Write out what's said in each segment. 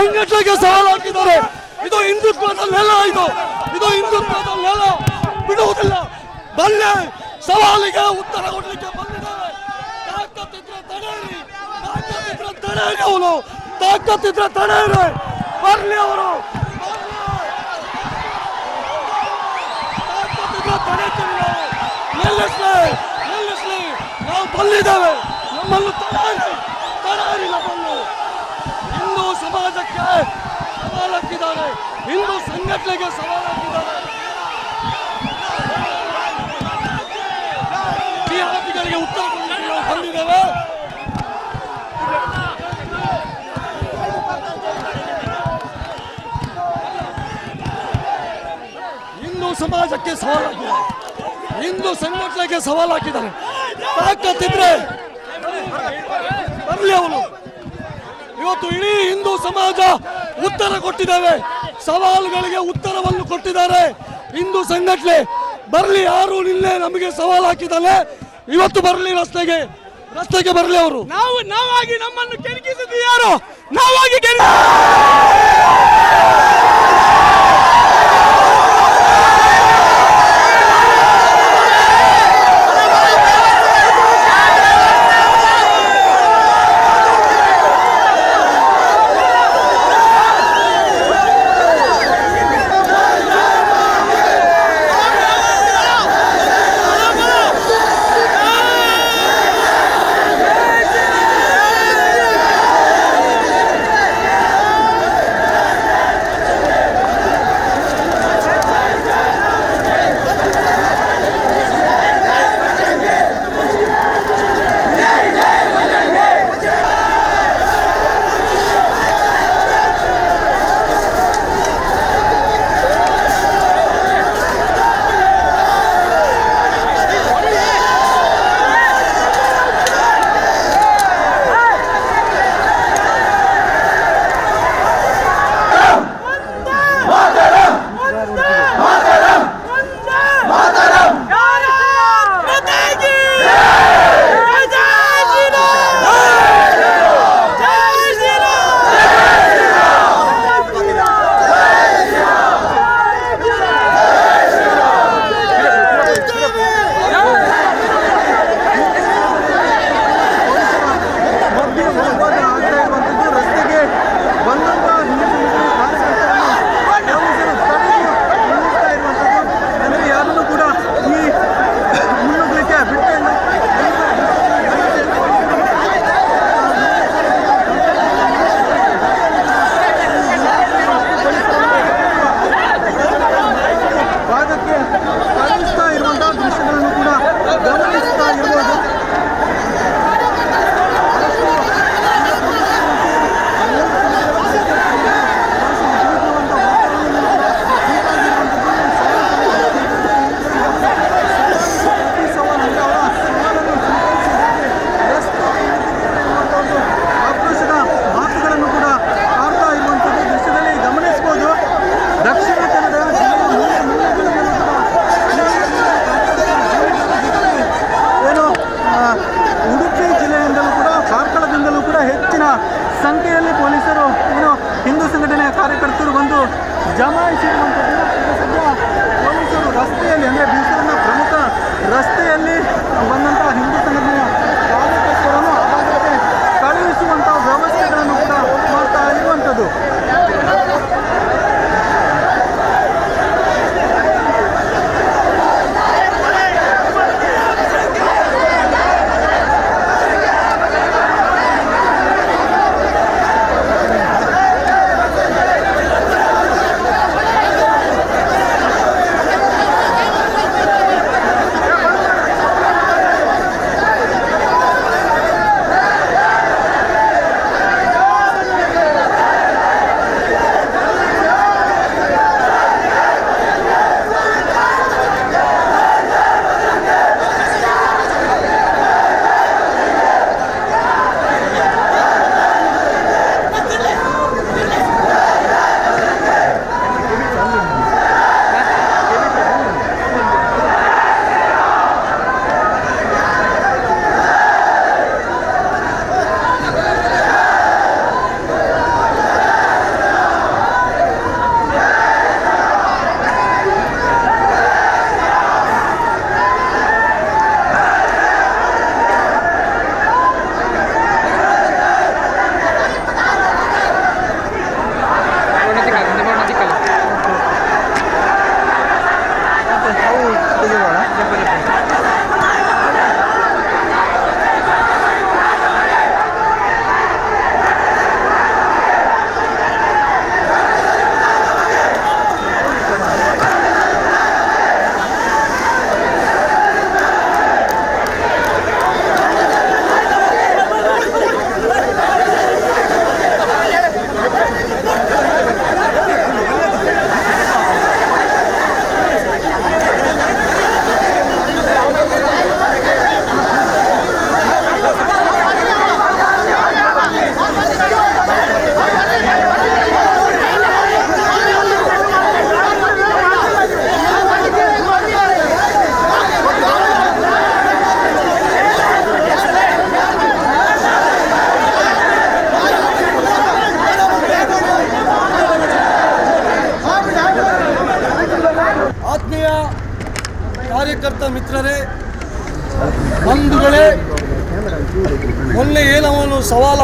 ಸಂಘಟನೆಗೆ ಸವಾಲು ಹಾಕಿದ್ದಾರೆ ಇದು ಹಿಂದುತ್ವದ ನೆಲ ಇದು. ಇದು ಹಿಂದುತ್ವದ ನೆಲ. ಬಿಡುವುದಿಲ್ಲ. ಬಲ್ಲೆ ಸವಾಲಿಗೆ ಉತ್ತರ ಕೊಡಲಿಕ್ಕೆ ಬಂದಿದ್ದಾರೆ. ತಾಕತ್ತಿದ್ರೆ ತಡೆಯಿರಿ ತಾಕತ್ತಿದ್ರೆ ತಡೆಯಿರಿ ಅವನು. ತಾಕತ್ತಿದ್ರೆ ಬರ್ಲಿ ಅವರು. ನಿಲ್ಲಿಸ್ಲಿ. ನಿಲ್ಲಿಸ್ಲಿ. ನಾವು ಬಲ್ಲಿದ್ದೇವೆ. ನಮ್ಮನ್ನು ತಡೆಯಿರಿ ನಮ್ಮನ್ನು ಹಿಂದೂ ಸಮಾಜಕ್ಕೆ ಸವಾಲು ಹಾಕಿದ್ದಾರೆ ಹಿಂದೂ ಸಂಘಟನೆಗೆ ಸವಾಲು ಹಾಕಿದ್ದಾರೆ ಜಿಹಾದಿಗಳಿಗೆ ಉತ್ತರ ನಾವು ಬಂದಿದ್ದೇವೆ. ಹಿಂದೂ ಸಮಾಜಕ್ಕೆ ಸವಾಲು ಹಾಕಿದ್ದಾರೆ ಹಿಂದೂ ಸಂಘಟನೆಗೆ ಸವಾಲು ಹಾಕಿದ್ದಾರೆ ತಾಕತ್ತಿದ್ರೆ ಬರಲಿ ಅವನು. ಇವತ್ತು ಇಡೀ ಹಿಂದೂ ಸಮಾಜ ಉತ್ತರ ಕೊಟ್ಟಿದ್ದೇವೆ. ಸವಾಲುಗಳಿಗೆ ಉತ್ತರವನ್ನು ಕೊಟ್ಟಿದ್ದಾರೆ. ಹಿಂದೂ ಸಂಘಟನೆ ಬರಲಿ ಯಾರು ನಿನ್ನೆ ನಮಗೆ ಸವಾಲು ಹಾಕಿದ್ದಾನೆ. ಇವತ್ತು ಬರಲಿ ರಸ್ತೆಗೆ. ರಸ್ತೆಗೆ ಬರಲಿ ಅವರು. ನಾವು, ನಾವಾಗಿ ನಮ್ಮನ್ನು ಕೆಣಕಿಸಿದ್ದು ಯಾರು? ನಾವಾಗಿ ಕೆಣಕಿ ಜಮಾಯಿಸಿರುವಂಥದ್ದು ಈಗ ಸದ್ಯ ಪೊಲೀಸರು ರಸ್ತೆಯಲ್ಲಿ ಅಂದರೆ ಬೀಸೂರಿನ ಪ್ರಮುಖ ರಸ್ತೆಯಲ್ಲಿ ಬಂದಂಥ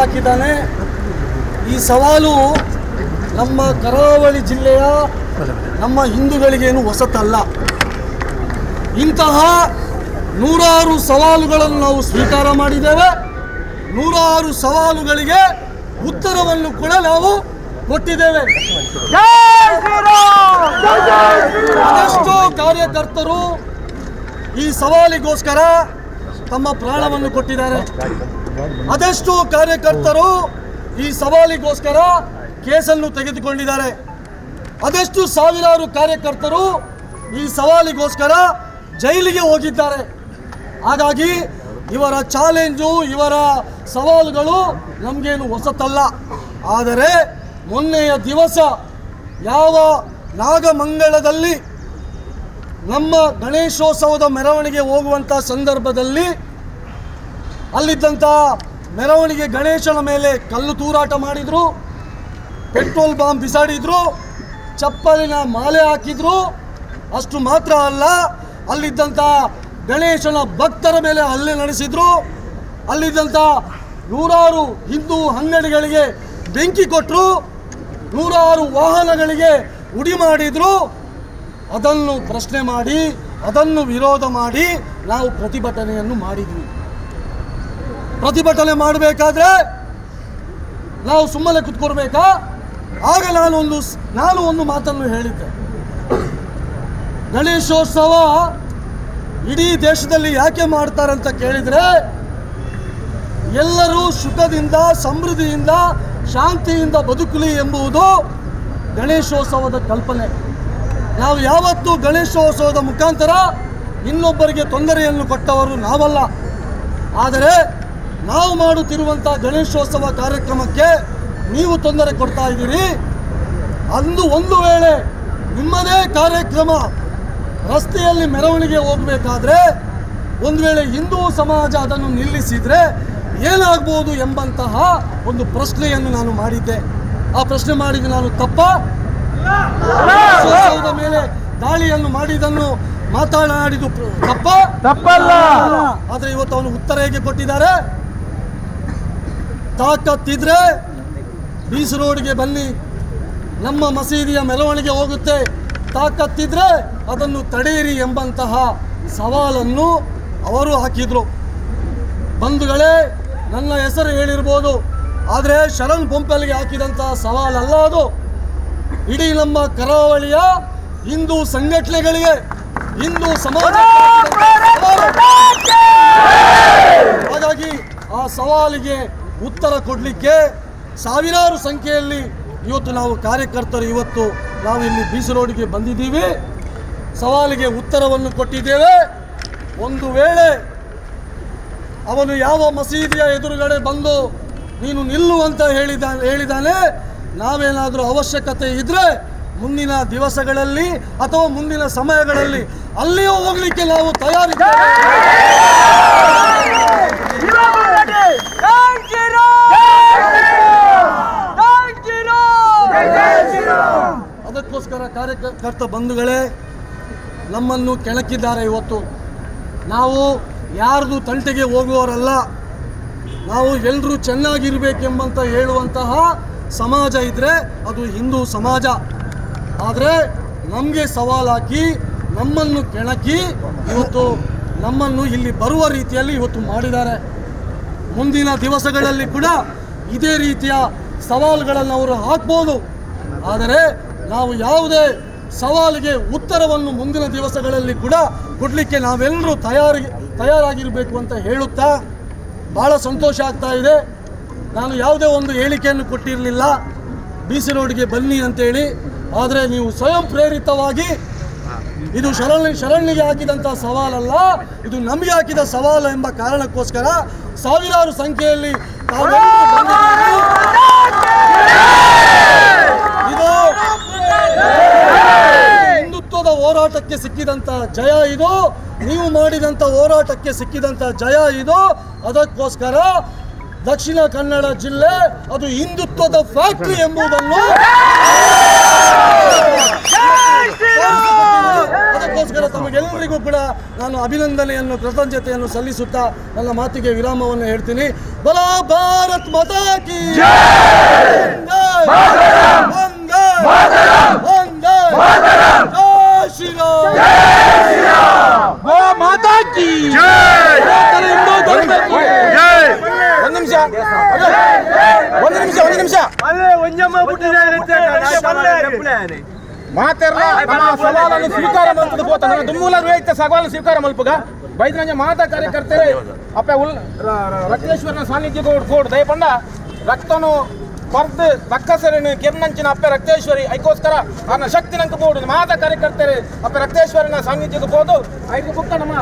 ಹಾಕಿದ್ದಾನೆ. ಈ ಸವಾಲು ನಮ್ಮ ಕರಾವಳಿ ಜಿಲ್ಲೆಯ ನಮ್ಮ ಹಿಂದೂಗಳಿಗೇನು ಹೊಸತಲ್ಲ. ಇಂತಹ ನೂರಾರು ಸವಾಲುಗಳನ್ನು ನಾವು ಸ್ವೀಕಾರ ಮಾಡಿದ್ದೇವೆ. ನೂರಾರು ಸವಾಲುಗಳಿಗೆ ಉತ್ತರವನ್ನು ಕೂಡ ನಾವು ಕೊಟ್ಟಿದ್ದೇವೆ. ಅದೆಷ್ಟೋ ಕಾರ್ಯಕರ್ತರು ಈ ಸವಾಲಿಗೋಸ್ಕರ ತಮ್ಮ ಪ್ರಾಣವನ್ನು ಕೊಟ್ಟಿದ್ದಾರೆ. ಅದೆಷ್ಟೋ ಕಾರ್ಯಕರ್ತರು ಈ ಸವಾಲಿಗೋಸ್ಕರ ಕೇಸನ್ನು ತೆಗೆದುಕೊಂಡಿದ್ದಾರೆ. ಅದೆಷ್ಟು ಸಾವಿರಾರು ಕಾರ್ಯಕರ್ತರು ಈ ಸವಾಲಿಗೋಸ್ಕರ ಜೈಲಿಗೆ ಹೋಗಿದ್ದಾರೆ. ಹಾಗಾಗಿ ಇವರ ಚಾಲೆಂಜು, ಇವರ ಸವಾಲುಗಳು ನಮಗೇನು ಹೊಸತಲ್ಲ. ಆದರೆ ಮೊನ್ನೆಯ ದಿವಸ ಯಾವ ನಾಗಮಂಗಳದಲ್ಲಿ ನಮ್ಮ ಗಣೇಶೋತ್ಸವದ ಮೆರವಣಿಗೆ ಹೋಗುವಂಥ ಸಂದರ್ಭದಲ್ಲಿ ಅಲ್ಲಿದ್ದಂಥ ಮೆರವಣಿಗೆ ಗಣೇಶನ ಮೇಲೆ ಕಲ್ಲು ತೂರಾಟ ಮಾಡಿದ್ರು, ಪೆಟ್ರೋಲ್ ಬಾಂಬ್ ಬಿಸಾಡಿದ್ರು, ಚಪ್ಪಲಿನ ಮಾಲೆ ಹಾಕಿದ್ರು. ಅಷ್ಟು ಮಾತ್ರ ಅಲ್ಲ ಅಲ್ಲಿದ್ದಂಥ ಗಣೇಶನ ಭಕ್ತರ ಮೇಲೆ ಹಲ್ಲೆ ನಡೆಸಿದ್ರು. ಅಲ್ಲಿದ್ದಂಥ ನೂರಾರು ಹಿಂದೂ ಅಂಗಡಿಗಳಿಗೆ ಬೆಂಕಿ ಕೊಟ್ಟರು ನೂರಾರು ವಾಹನಗಳಿಗೆ ಉಡಿ ಮಾಡಿದ್ರು. ಅದನ್ನು ಪ್ರಶ್ನೆ ಮಾಡಿ, ಅದನ್ನು ವಿರೋಧ ಮಾಡಿ ನಾವು ಪ್ರತಿಭಟನೆಯನ್ನು ಮಾಡಿದ್ವಿ. ಪ್ರತಿಭಟನೆ ಮಾಡಬೇಕಾದ್ರೆ ನಾವು ಸುಮ್ಮನೆ ಕುತ್ಕೊಡ್ಬೇಕಾ ಆಗ ಒಂದು ನಾನು ಒಂದು ಮಾತನ್ನು ಹೇಳಿದ್ದೆ. ಗಣೇಶೋತ್ಸವ ಇಡೀ ದೇಶದಲ್ಲಿ ಯಾಕೆ ಮಾಡ್ತಾರೆ ಅಂತ ಕೇಳಿದರೆ, ಎಲ್ಲರೂ ಸುಖದಿಂದ, ಸಮೃದ್ಧಿಯಿಂದ, ಶಾಂತಿಯಿಂದ ಬದುಕಲಿ ಎಂಬುದು ಗಣೇಶೋತ್ಸವದ ಕಲ್ಪನೆ. ನಾವು ಯಾವತ್ತೂ ಗಣೇಶೋತ್ಸವದ ಮುಖಾಂತರ ಇನ್ನೊಬ್ಬರಿಗೆ ತೊಂದರೆಯನ್ನು ಕೊಟ್ಟವರು ನಾವಲ್ಲ. ಆದರೆ ನಾವು ಮಾಡುತ್ತಿರುವಂಥ ಗಣೇಶೋತ್ಸವ ಕಾರ್ಯಕ್ರಮಕ್ಕೆ ನೀವು ತೊಂದರೆ ಕೊಡ್ತಾ ಇದ್ದೀರಿ. ಅಂದು ಒಂದು ವೇಳೆ ನಿಮ್ಮದೇ ಕಾರ್ಯಕ್ರಮ ರಸ್ತೆಯಲ್ಲಿ ಮೆರವಣಿಗೆ ಹೋಗಬೇಕಾದ್ರೆ ಒಂದು ವೇಳೆ ಹಿಂದೂ ಸಮಾಜ ಅದನ್ನು ನಿಲ್ಲಿಸಿದರೆ ಏನಾಗ್ಬೋದು ಎಂಬಂತಹ ಒಂದು ಪ್ರಶ್ನೆಯನ್ನು ನಾನು ಮಾಡಿದ್ದೆ. ಆ ಪ್ರಶ್ನೆ ಮಾಡಿದ್ದು ನಾನು ತಪ್ಪ? ಮೇಲೆ ದಾಳಿಯನ್ನು ಮಾಡಿದನ್ನು ಮಾತನಾಡಿದ್ದು ಪ್ರ- ತಪ್ಪ? ತಪ್ಪಲ್ಲ. ಆದರೆ ಇವತ್ತು ಅವನು ಉತ್ತರ ಹೇಗೆ ಕೊಟ್ಟಿದ್ದಾರೆ? ತಾಕತ್ತಿದ್ರೆ ಬೀಸ್ ರೋಡ್ಗೆ ಬನ್ನಿ. ನಮ್ಮ ಮಸೀದಿಯ ಮೆರವಣಿಗೆ ಹೋಗುತ್ತೆ. ತಾಕತ್ತಿದ್ರೆ ಅದನ್ನು ತಡೆಯಿರಿ ಎಂಬಂತಹ ಸವಾಲನ್ನು ಅವರು ಹಾಕಿದ್ರು. ಬಂಧುಗಳೇ, ನನ್ನ ಹೆಸರು ಹೇಳಿರ್ಬೋದು. ಆದರೆ ಶರಣ್ ಬೊಂಪೆಲ್ಗೆ ಹಾಕಿದಂತಹ ಸವಾಲಲ್ಲ ಅದು. ಇಡೀ ನಮ್ಮ ಕರಾವಳಿಯ ಹಿಂದೂ ಸಂಘಟನೆಗಳಿಗೆ, ಹಿಂದೂ ಸಮಾಜ ಹಾಗಾಗಿ ಆ ಸವಾಲಿಗೆ ಉತ್ತರ ಕೊಡಲಿಕ್ಕೆ ಸಾವಿರಾರು ಸಂಖ್ಯೆಯಲ್ಲಿ ಇವತ್ತು ನಾವು ಕಾರ್ಯಕರ್ತರು ಇವತ್ತು ನಾವು ಇಲ್ಲಿ ಬೀಸು ರೋಡಿಗೆ ಬಂದಿದ್ದೀವಿ. ಸವಾಲಿಗೆ ಉತ್ತರವನ್ನು ಕೊಟ್ಟಿದ್ದೇವೆ. ಒಂದು ವೇಳೆ ಅವನು ಯಾವ ಮಸೀದಿಯ ಎದುರುಗಡೆ ಬಂದು ನೀನು ನಿಲ್ಲು ಅಂತ ಹೇಳಿದ, ಹೇಳಿದಾನೆ, ನಾವೇನಾದರೂ ಅವಶ್ಯಕತೆ ಇದ್ದರೆ ಮುಂದಿನ ದಿವಸಗಳಲ್ಲಿ ಅಥವಾ ಮುಂದಿನ ಸಮಯಗಳಲ್ಲಿ ಅಲ್ಲಿಯೂ ಹೋಗಲಿಕ್ಕೆ ನಾವು ತಯಾರಿದ್ದೇವೆ. ಕಾರ್ಯಕರ್ತ ಬಂಧುಗಳೇ, ನಮ್ಮನ್ನು ಕೆಣಕಿದ್ದಾರೆ ಇವತ್ತು. ನಾವು ಯಾರ್ದು ತಂಟೆಗೆ ಹೋಗುವವರಲ್ಲ, ನಾವು ಎಲ್ಲರೂ ಚೆನ್ನಾಗಿರಬೇಕೆಂಬಂತ ಹೇಳುವಂತಹ ಸಮಾಜ ಇದ್ದರೆ ಅದು ಹಿಂದೂ ಸಮಾಜ. ಆದರೆ ನಮಗೆ ಸವಾಲಾಕಿ ನಮ್ಮನ್ನು ಕೆಣಕಿ ಇವತ್ತು ನಮ್ಮನ್ನು ಇಲ್ಲಿ ಬರುವ ರೀತಿಯಲ್ಲಿ ಇವತ್ತು ಮಾಡಿದ್ದಾರೆ. ಮುಂದಿನ ದಿವಸಗಳಲ್ಲಿ ಕೂಡ ಇದೇ ರೀತಿಯ ಸವಾಲುಗಳನ್ನು ಅವರು ಹಾಕ್ಬೋದು. ಆದರೆ ನಾವು ಯಾವುದೇ ಸವಾಲಿಗೆ ಉತ್ತರವನ್ನು ಮುಂದಿನ ದಿವಸಗಳಲ್ಲಿ ಕೂಡ ಕೊಡಲಿಕ್ಕೆ ನಾವೆಲ್ಲರೂ ತಯಾರಿ, ತಯಾರಾಗಿರಬೇಕು ಅಂತ ಹೇಳುತ್ತಾ ಭಾಳ ಸಂತೋಷ ಆಗ್ತಾ ಇದೆ. ನಾನು ಯಾವುದೇ ಒಂದು ಹೇಳಿಕೆಯನ್ನು ಕೊಟ್ಟಿರಲಿಲ್ಲ. ಬಿ ಸಿ ರೋಡ್ಗೆ ಬನ್ನಿ ಅಂತೇಳಿ. ಆದರೆ ನೀವು ಸ್ವಯಂ ಪ್ರೇರಿತವಾಗಿ ಇದು ಶರಣ್ ಶರಣ್ಣಿಗೆ ಹಾಕಿದಂಥ ಸವಾಲಲ್ಲ, ಇದು ನಮಗೆ ಹಾಕಿದ ಸವಾಲು ಎಂಬ ಕಾರಣಕ್ಕೋಸ್ಕರ ಸಾವಿರಾರು ಸಂಖ್ಯೆಯಲ್ಲಿ ತಾವೆಲ್ಲರೂ ಬಂದಿದ್ದೀರಿ. ಇದು ಹಿಂದುತ್ವದ ಹೋರಾಟಕ್ಕೆ ಸಿಕ್ಕಿದಂತ ಜಯ ಇದು ನೀವು ಮಾಡಿದಂತ ಹೋರಾಟಕ್ಕೆ ಸಿಕ್ಕಿದಂತ ಜಯ ಇದು. ಅದಕ್ಕೋಸ್ಕರ ದಕ್ಷಿಣ ಕನ್ನಡ ಜಿಲ್ಲೆ ಅದು ಹಿಂದುತ್ವದ ಫ್ಯಾಕ್ಟ್ರಿ ಎಂಬುದನ್ನು ಅದಕ್ಕೋಸ್ಕರ ತಮಗೆಲ್ಲರಿಗೂ ಎಲ್ಲರಿಗೂ ಕೂಡ ನಾನು ಅಭಿನಂದನೆಯನ್ನು ಕೃತಜ್ಞತೆಯನ್ನು ಸಲ್ಲಿಸುತ್ತಾ ನನ್ನ ಮಾತಿಗೆ ವಿರಾಮವನ್ನು ಹೇಳ್ತೀನಿ. ಬಲ ಭಾರತ್ ಮತಾಕಿ ವಂದೇ ಒಂದು ನಿಮಿಷ ಒಂದು ನಿಮಿಷ ಒಂದು ನಿಮಿಷ ಮಾತೆರ್ಲ ನಮ್ಮ ಸವಾಲನ್ನು ಸ್ವೀಕಾರ ಮಲ್ಪದು ಪೋತ ನನ್ನ ದುಮ್ಮೂಲ ವೇಯಿತ ಸವಾಲು ಸ್ವೀಕಾರ ಮಲ್ಪಗ ಬೈದನಂಜ ಮಾತಾ ಕಾರ್ಯಕರ್ತರೇ ಅಪ್ಪ ಉಲ್ ರಕ್ತೇಶ್ವರನ ಸಾನ್ನಿಧ್ಯ ಕೋಡ್ ದಯಪಂಡ ರಕ್ತನು ಪರ್ದ್ ರಕ್ಕಸರನ್ನು ಕೆರ್ನಂಚಿನ ಅಪ್ಪೆ ರಕ್ತೇಶ್ವರಿ ಐಕೋಸ್ಕರ ನನ್ನ ಶಕ್ತಿ ನಂಗೆ ಬೋಡು ಮಾತ ಕಾರ್ಯಕರ್ತರೆ ಅಪ್ಪ ರಕ್ತೇಶ್ವರಿನ ಸಾನ್ನಿಧ್ಯಕ್ಕೆ ಬೋದು ಐದು ಬುಕ್ಕ ನಮ್ಮ.